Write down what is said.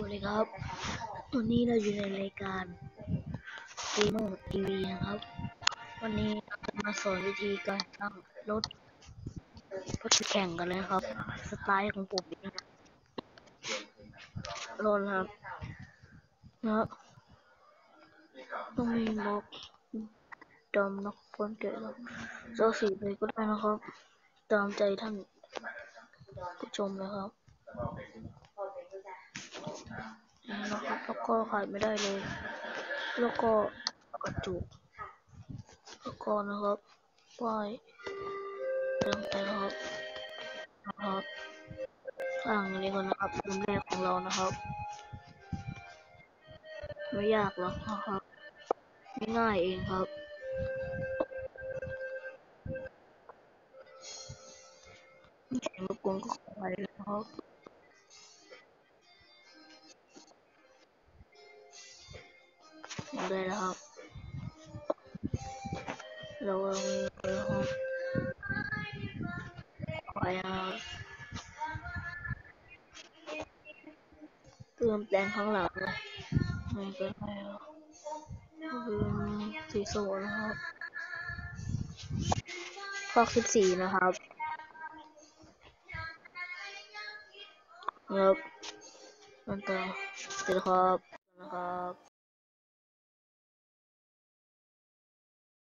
วัสดีครับวันนี้เราอยู่ในรายการ Gamer TV นะครับ วันนี้จะมาสอนวิธีการตั้งรถรถแข่งกันเลยครับ สไตล์ของผมนะครับรถนครับนะต้องมีบล็อกดอมนักฟอนเกตครับเจ้าสีเลยก็ได้นะครับ ตามใจท่านผู้ชมเลยครับนะครับแล้ว ก็ขาดไม่ได้เลย แล้วก็กระจุกแล้วก็นะครับป้ายเติมเต็มครับนะครับสร้างอย่างนี้ก่อนนะครับเริ่มแรกของเรานะครับ ไม่ยากหรอกนะครับง่ายเองครับเสียงรบกวนก็ขอไปเลยนะครับ ด้แล้วครับ เราก็มีห้องไว้ครับเติมแต่งข้างหลังเลยไม่เป็นไรครับคือสีโซนะครับฟอกสิบสี่นะครับครับมันต่อเสร็จแล้วครับนะครับ